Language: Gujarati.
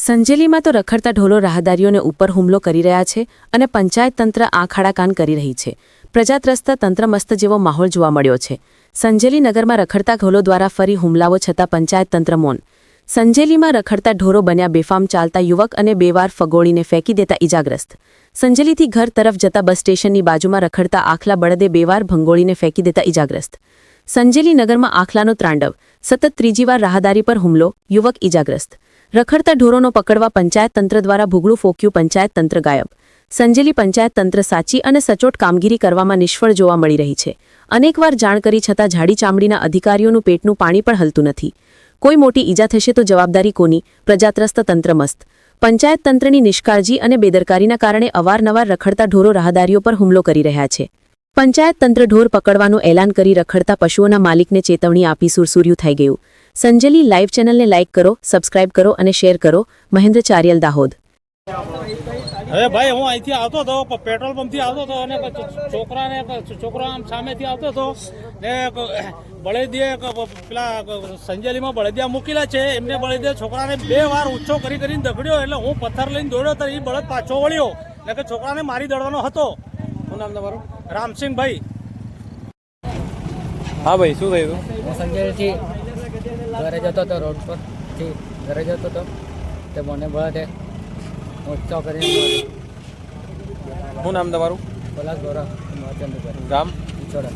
સંજેલીમાં તો રખડતા ઢોલો રાહદારીઓને ઉપર હુમલો કરી રહ્યા છે અને પંચાયત તંત્ર આંખાડાકાન કરી રહી છે. પ્રજાત્રસ્ત તંત્રમસ્ત જેવો માહોલ જોવા મળ્યો છે. સંજેલી નગરમાં રખડતા ઢોલો દ્વારા ફરી હુમલાઓ છતાં પંચાયત તંત્ર મૌન. સંજેલીમાં રખડતા ઢોરો બન્યા બેફામ ચાલતા યુવક અને બે વાર ફગોળીને ફેંકી દેતા ઇજાગ્રસ્ત સંજેલીથી ઘર તરફ જતા બસ સ્ટેશનની બાજુમાં રખડતા આખલા બળદે બે વાર ભંગોળીને ફેંકી દેતા ઇજાગ્રસ્ત સંજેલી નગરમાં આખલાનો ત્રાંડવ. સતત ત્રીજી વાર રાહદારી પર હુમલો. યુવક ઇજાગ્રસ્ત રખડતા ઢોરોનો પકડવા પંચાયત તંત્ર દ્વારા ભૂગળું ફોક્યું પંચાયત તંત્ર ગાયબ. સંજેલી પંચાયત તંત્ર સાચી અને સચોટ કામગીરી કરવામાં નિષ્ફળ જોવા મળી રહી છે. અનેકવાર જાણ કરી છતાં જાડી ચામડીના અધિકારીઓનું પેટનું પાણી પણ હલતું નથી. કોઈ મોટી ઈજા થશે તો જવાબદારી કોની? પ્રજાત્રસ્ત તંત્ર મસ્ત. પંચાયત તંત્રની નિષ્કાળજી અને બેદરકારીના કારણે અવારનવાર રખડતા ઢોરો રાહદારીઓ પર હુમલો કરી રહ્યા છે. પંચાયત તંત્ર ઢોર પકડવાનું એલાન કરી રખડતા પશુઓના માલિકને ચેતવણી આપી સુરસુર્યું થઈ ગયું. સંજલી લાઈવ ચેનલને લાઇક કરો સબસ્ક્રાઇબ કરો અને શેર કરો. મહેન્દ્ર ચારિયલ દાહોદ. હવે ભાઈ હું અહીંથી આવતો હતો પેટ્રોલ પંપથી આવતો હતો અને છોકરાને છોકરો આમ સામેથી આવતો હતો ને પ- પેલા સંજેલીમાં બળદિયા મૂકેલા છે. એમને બળદિયા છોકરાને બે વાર ઊંચો કરી કરીને દગડ્યો એટલે હું પથ્થર લઈને દોડ્યો તો એ બળદ પાછો વળ્યો. એટલે કે છોકરાને મારી દડવાનો હતો. શું નામ તમારું? રામસિંહભાઈ. હા ભાઈ શું થયું? સંજયથી ઘરે જતો હતો રોડ પરથી ઘરે જતો હતો તે મને બળદે ઊંચો કરીને શું નામ તમારું? પલાસ ગોરા ગામ? ઈચોડા